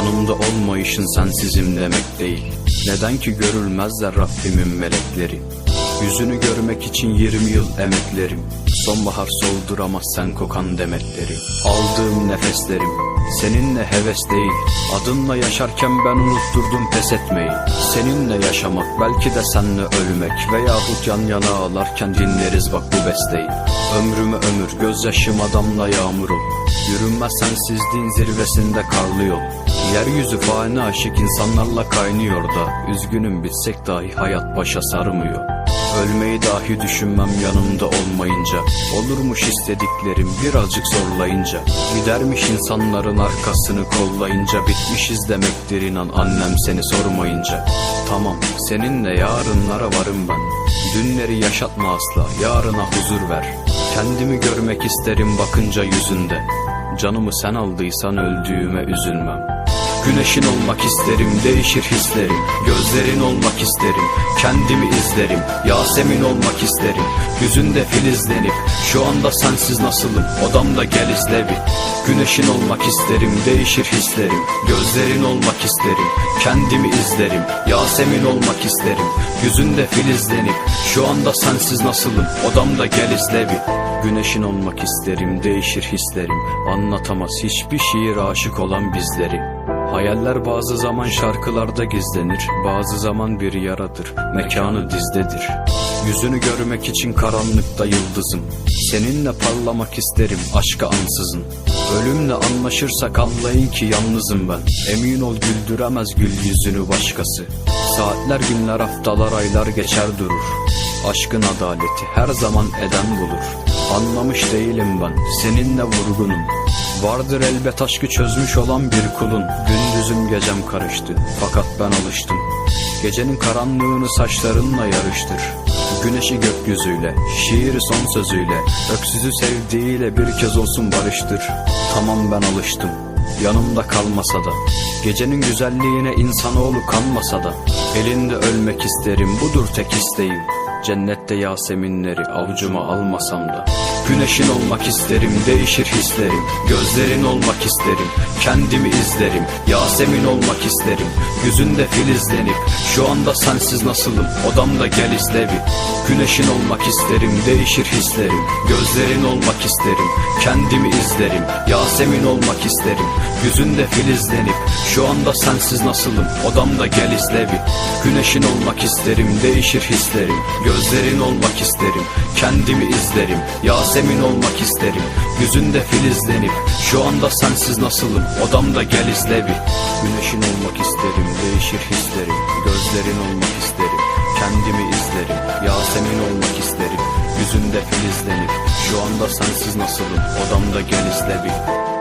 Yanımda olmayışın sensizim demek değil. Neden ki görülmezler Rabbimin melekleri? Yüzünü görmek için 20 yıl emeklerim Sonbahar solduramaz sen kokan demetleri. Aldığım nefeslerim Seninle heves değil. Adınla yaşarken ben unutturdum pes etmeyi. Seninle yaşamak belki de senle ölmek Veyahut yan yana ağlarken dinleriz bak bu besteyi. Ömrümü ömür gözyaşıma damla yağmur ol Yürünmez sensizliğin zirvesinde karlı yol. Yeryüzü fani aşık insanlarla kaynıyor da Üzgünüm bilsek dahi hayat başa sarmıyor Ölmeyi dahi düşünmem yanımda olmayınca. Olurmuş istediklerim birazcık zorlayınca. Gidermiş insanların arkasını kollayınca. Bitmişiz demektir inan annem seni sormayınca. Tamam seninle yarınlara varım ben. Dünleri yaşatma asla yarına huzur ver. Kendimi görmek isterim bakınca yüzünde. Canımı sen aldıysan öldüğüme üzülmem Güneşin olmak isterim, değişir hislerim. Gözlerin olmak isterim, kendimi izlerim. Yasemin olmak isterim, yüzünde filizlenip. Şu anda sensiz nasılım, odamda gel izle bir. Güneşin olmak isterim, değişir hislerim. Gözlerin olmak isterim, kendimi izlerim. Yasemin olmak isterim, yüzünde filizlenip. Şu anda sensiz nasılım, odamda gel izle bir. Güneşin olmak isterim, değişir hislerim. Anlatamaz hiçbir şiir aşık olan bizleri Hayaller bazı zaman şarkılarda gizlenir Bazı zaman bir yaradır Mekanı dizdedir. Yüzünü görmek için karanlıkta yıldızım. Seninle parlamak isterim aşka ansızın. Ölümle anlaşırsak anlayın ki yalnızım ben. Emin ol güldüremez gül yüzünü başkası. Saatler günler haftalar aylar geçer durur. Aşkın adaleti her zaman eden bulur. Anlamış değilim ben seninle vurgunum Vardır elbet aşkı çözmüş olan bir kulun. Gündüzüm gecem karıştı fakat ben alıştım. Gecenin karanlığını saçlarınla yarıştır. Güneşi gökyüzüyle, şiiri son sözüyle Öksüzü sevdiğiyle bir kez olsun barıştır. Tamam ben alıştım. Yanımda kalmasa da Gecenin güzelliğine insanoğlu kanmasa da Elinde ölmek isterim budur tek isteğim Cennette yaseminleri avucuma almasam da Güneşin olmak isterim değişir hislerim. Gözlerin olmak isterim kendimi izlerim. Yasemin olmak isterim yüzünde filizlenip Şu anda sensiz nasılım? Odamda gel izle bir. Güneşin olmak isterim değişir hislerim. Gözlerin olmak isterim kendimi izlerim. Yasemin olmak isterim yüzünde filizlenip Şu anda sensiz nasılım? Odamda gel izle bir. Güneşin olmak isterim değişir hislerim Gözlerin olmak isterim kendimi izlerim. Yasemin olmak isterim yüzünde filizlenip. Şu anda sensiz nasılım odamda gel izle bir. Güneşin olmak isterim değişir hislerim. Gözlerin olmak isterim kendimi izlerim. Yasemin olmak isterim yüzünde filizlenip. Şu anda sensiz nasılım odamda gel izle bir